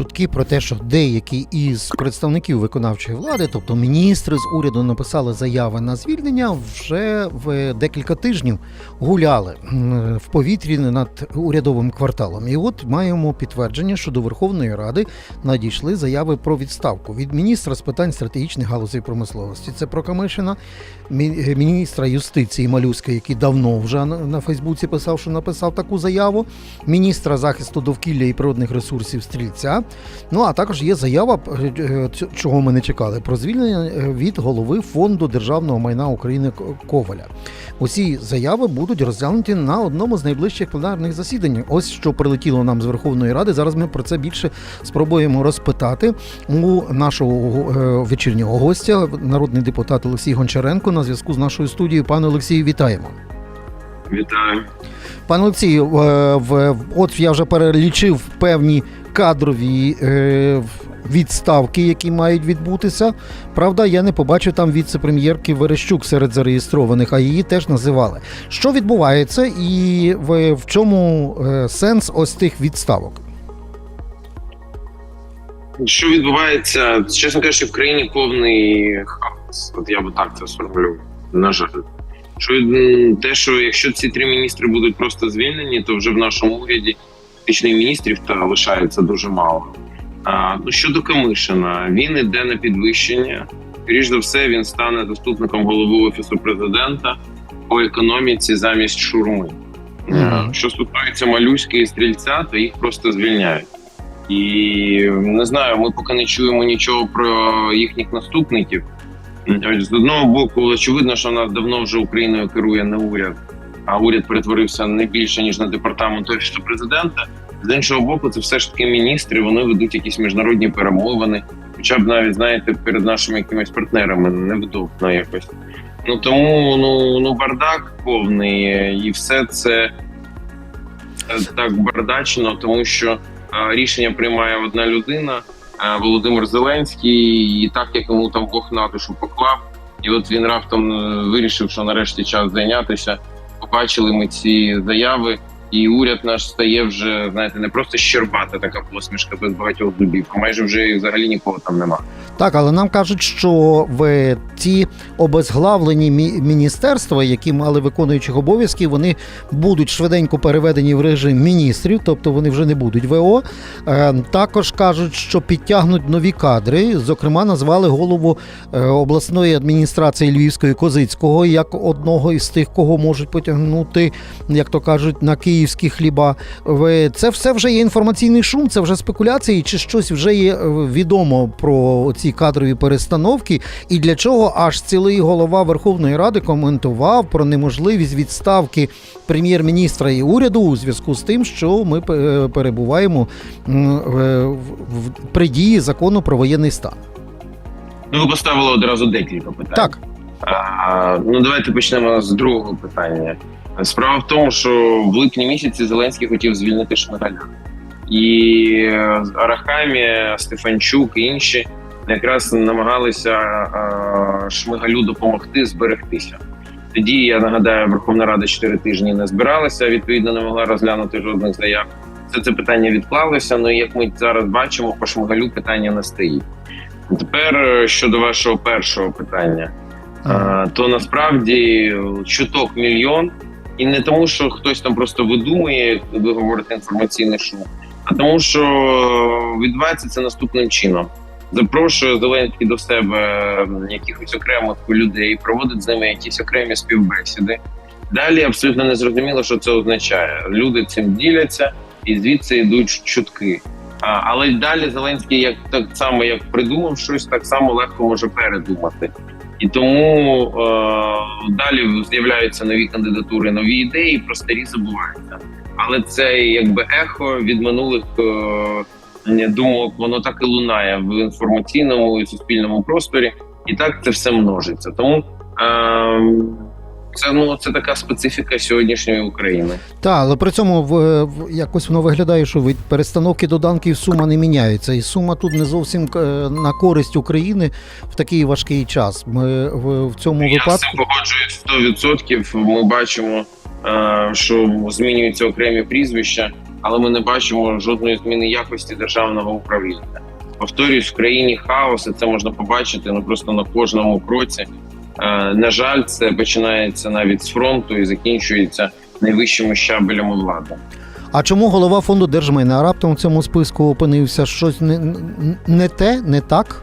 чутки про те, що деякі із представників виконавчої влади, тобто міністри з уряду, написали заяви на звільнення, вже в декілька тижнів гуляли в повітрі над урядовим кварталом. І от маємо підтвердження, що до Верховної Ради надійшли заяви про відставку від міністра з питань стратегічних галузей промисловості. Це про Камишина, міністра юстиції Малюська, який давно вже на, Фейсбуці писав, що написав таку заяву, міністра захисту довкілля і природних ресурсів Стрільця. Ну а також є заява, е, е, чого ми не чекали, про звільнення е, від голови фонду державного майна України Коваля. Усі заяви будуть розглянуті на одному з найближчих пленарних засідань. Ось що прилетіло нам з Верховної Ради. Зараз ми про це більше спробуємо розпитати у нашого вечірнього гостя, народний депутат Олексій Гончаренко, на зв'язку з нашою студією. Пане Олексію, вітаємо. Вітаю. Пане Олексію, от я вже перелічив певні кадрові е, відставки, які мають відбутися. Правда, я не побачив там віце-прем'єрки Верещук серед зареєстрованих, а її теж називали. Що відбувається, і в, чому е, сенс ось тих відставок? Що відбувається? Чесно кажучи, в країні повний хаос. От я би так це сформулював. На жаль. Що те, що якщо ці три міністри будуть просто звільнені, то вже в нашому уряді фактично і міністрів та лишається дуже мало. А, ну щодо Камишина, він іде на підвищення. Скоріш за все, він стане заступником голови офісу президента по економіці замість шурми. Е, Що стосується малюськи і стрільця, то їх просто звільняють. І не знаю, ми поки не чуємо нічого про їхніх наступників. Ось З одного боку, очевидно, що в нас давно вже Україною керує не уряд, а уряд перетворився не більше ніж на департамент офісу президента. З іншого боку, це все ж таки міністри. Вони ведуть якісь міжнародні перемовини, хоча б навіть знаєте, перед нашими якимись партнерами невдобно якось. Ну тому ну ну бардак повний, і все це е, так бардачно, тому що е, рішення приймає одна людина, е, Володимир Зеленський, і так як йому там Бог на душу поклав, і от він раптом вирішив, що нарешті час зайнятися. Побачили ми ці заяви, і уряд наш стає вже знаєте, не просто щербата така посмішка без багатьох зубів, майже вже взагалі нікого там нема. Так, але нам кажуть, що в ті обезглавлені міністерства, які мали виконуючих обов'язків, вони будуть швиденько переведені в режим міністрів, тобто вони вже не будуть ВО. Е, Також кажуть, що підтягнуть нові кадри. Зокрема, назвали голову е, обласної адміністрації Львівської Козицького як одного із тих, кого можуть потягнути, як то кажуть, на київські хліба. Це все вже є інформаційний шум, це вже спекуляції, чи щось вже є е, відомо про ці кадрові перестановки, і для чого аж цілий голова Верховної Ради коментував про неможливість відставки прем'єр-міністра і уряду у зв'язку з тим, що ми е, перебуваємо е, в- при дії закону про воєнний стан. Ну, ви поставили одразу декілька питань. Так, А, ну давайте почнемо з другого питання. Справа в тому, що в липні місяці Зеленський хотів звільнити Шмигаля. І е, Арахамі, Стефанчук і інші якраз намагалися а, Шмигалю допомогти зберегтися. Тоді я нагадаю, Верховна Рада 4 тижні не збиралася, відповідно, не могла розглянути жодних заяв. Все це питання відклалося. Ну і як ми зараз бачимо, по Шмигалю питання не стоїть. Тепер е, щодо вашого першого питання. А, то насправді чуток мільйон, і не тому, що хтось там просто видумує, ви говорите інформаційне шум, а тому, що відбувається це наступним чином. Запрошує Зеленський до себе якихось окремих людей, проводить з ними якісь окремі співбесіди. Далі абсолютно не зрозуміло, що це означає. Люди цим діляться, і звідси йдуть чутки. А, але далі Зеленський, як так само як придумав щось, так само легко може передумати. І тому е, далі з'являються нові кандидатури, нові ідеї, про старі забуваються. Але це якби ехо від минулих е, думок, воно так і лунає в інформаційному і суспільному просторі, і так це все множиться. Тому е, це ну це така специфіка сьогоднішньої України. Так, але при цьому в, в- якось воно виглядає, що від перестановки доданків сума не міняється. І сума тут не зовсім е, на користь України в такий важкий час. Ми в, в цьому Я випадку. цим погоджуюсь 100%. Ми бачимо, е, що змінюються окремі прізвища. Але ми не бачимо жодної зміни якості державного управління. Повторюсь, в країні хаос, і це можна побачити ну просто на кожному кроці. Е, на жаль, це починається навіть з фронту і закінчується найвищими щабелями влади. А чому голова фонду держмайна раптом в цьому списку опинився? Щось не, не те, не так?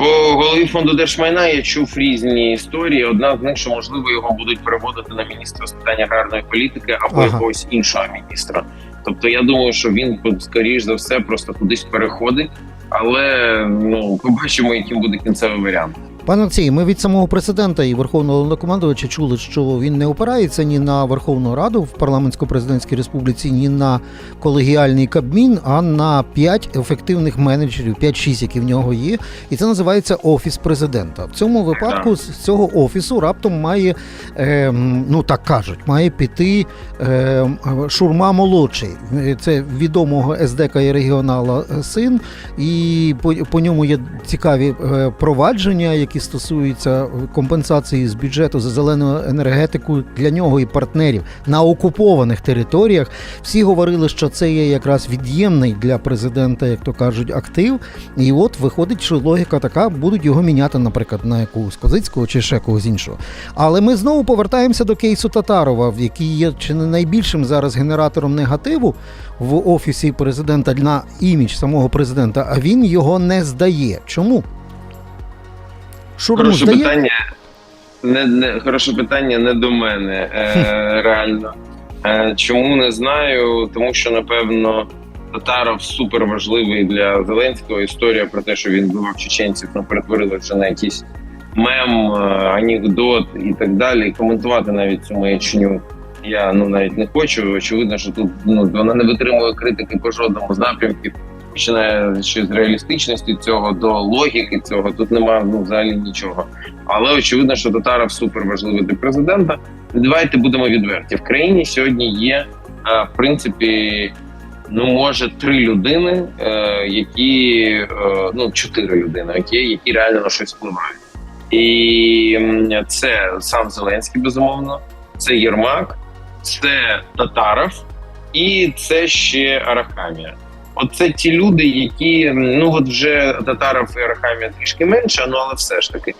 По голові фонду держмайна я чув різні історії. Одна з них, що можливо його будуть переводити на міністра з питань аграрної політики або Ага. якогось іншого міністра. Тобто, я думаю, що він скоріш за все просто кудись переходить, але ну побачимо, яким буде кінцевий варіант. Пане Олексій, ми від самого президента і верховного головнокомандувача чули, що він не опирається ні на Верховну Раду в парламентсько-президентській республіці, ні на колегіальний кабмін, а на п'ять ефективних менеджерів, 5-6, які в нього є. І це називається офіс президента. В цьому випадку з цього офісу раптом має, е, ну так кажуть, має піти е, Шурма молодший. Це відомого СДК і регіонала син, і по, по ньому є цікаві е, провадження, які стосуються компенсації з бюджету за зелену енергетику для нього і партнерів на окупованих територіях. Всі говорили, що це є якраз від'ємний для президента, як то кажуть, актив. І от виходить, що логіка така, будуть його міняти, наприклад, на якогось Козицького чи ще когось іншого. Але ми знову повертаємося до кейсу Татарова, який є чи не найбільшим зараз генератором негативу в офісі президента на імідж самого президента, а він його не здає. Чому? Шурму Хороше здає? питання. Не, не хороше питання не до мене е, реально. Е, чому не знаю? Тому що напевно Татаров супер важливий для Зеленського. Історія про те, що він вбивав чеченців, ну перетворила вже на якийсь мем, е, анекдот і так далі. І коментувати навіть цю маячню я ну навіть не хочу. Очевидно, що тут ну вона не витримує критики по жодному з напрямків. Починаючи з реалістичності цього до логіки цього, тут немає ну взагалі нічого. Але очевидно, що Татаров супер важливий для президента. Давайте будемо відверті. В країні сьогодні є е, в принципі, ну може три людини, е, які е, ну чотири людини, які, які реально на щось впливають. І це сам Зеленський, безумовно, це Єрмак, це Татаров і це ще Арахамія. От це ті люди, які ну от вже Татаров і Арахамія трішки менше, ну але все ж таки.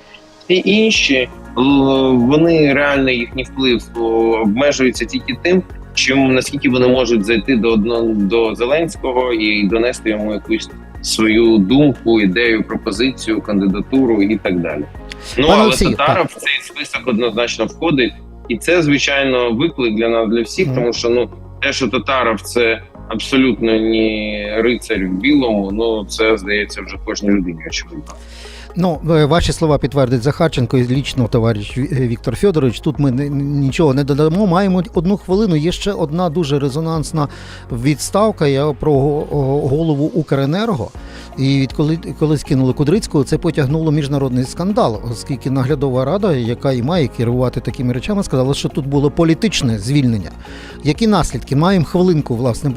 Ті інші вони реально їхній вплив обмежується тільки тим, чим наскільки вони можуть зайти до одного до Зеленського і донести йому якусь свою думку, ідею, пропозицію, кандидатуру і так далі. Ну Пане але Татаров в цей список однозначно входить, і це звичайно виклик для нас для всіх, Мгм. тому що ну те, що Татаров це абсолютно не рицарь в білому, ну це здається вже кожній людині очевидно. Ну, е, ваші слова підтвердить Захарченко і лічно товариш Віктор Федорович. Тут ми нічого не додамо. Маємо одну хвилину. Є ще одна дуже резонансна відставка. Я про голову Укренерго. І відколи коли скинули Кудрицького, це потягнуло міжнародний скандал, оскільки наглядова рада, яка і має керувати такими речами, сказала, що тут було політичне звільнення. Які наслідки? Маємо хвилинку, власне.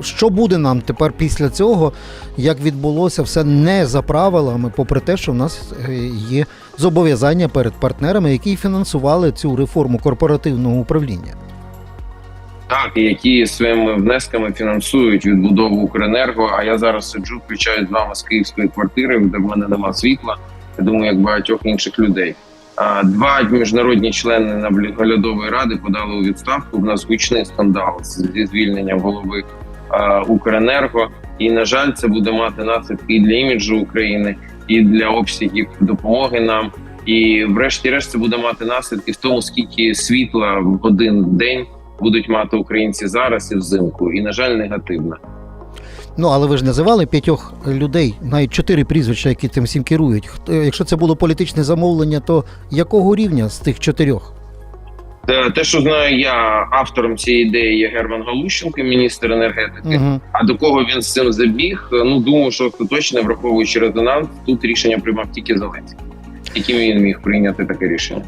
Що буде нам тепер після цього? Як відбулося все не за правилами, попри те, що в нас е, є зобов'язання перед партнерами, які фінансували цю реформу корпоративного управління. Так, які своїми внесками фінансують відбудову Укренерго. А я зараз сиджу, включаю з вами з київської квартири, де в мене нема світла. Я думаю, як багатьох інших людей. Два міжнародні члени наглядової ради подали у відставку. В нас гучний скандал зі звільненням голови Укренерго. І на жаль, це буде мати наслідки і для іміджу України, і для обсягів допомоги нам. І, врешті-решт, це буде мати наслідки в тому, скільки світла в один день будуть мати українці зараз і взимку, і на жаль, негативно. Ну але ви ж називали п'ятьох людей, навіть чотири прізвища, які цим всім керують. Якщо це було політичне замовлення, то якого рівня з тих чотирьох? Те, що знаю я, автором цієї ідеї є Герман Галущенко, міністр енергетики. Угу. А до кого він з цим забіг? Ну думаю, що остаточно, враховуючи резонанс, тут рішення приймав тільки Зеленський. Яким він міг прийняти таке рішення?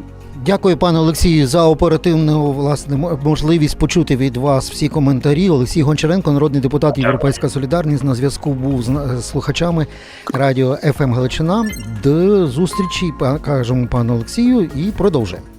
Дякую, пане Олексію, за оперативну власне можливість почути від вас всі коментарі. Олексій Гончаренко, народний депутат Європейська Солідарність, на зв'язку був з слухачами радіо ФМ Галичина. До зустрічі, кажемо пану Олексію, і продовжуємо.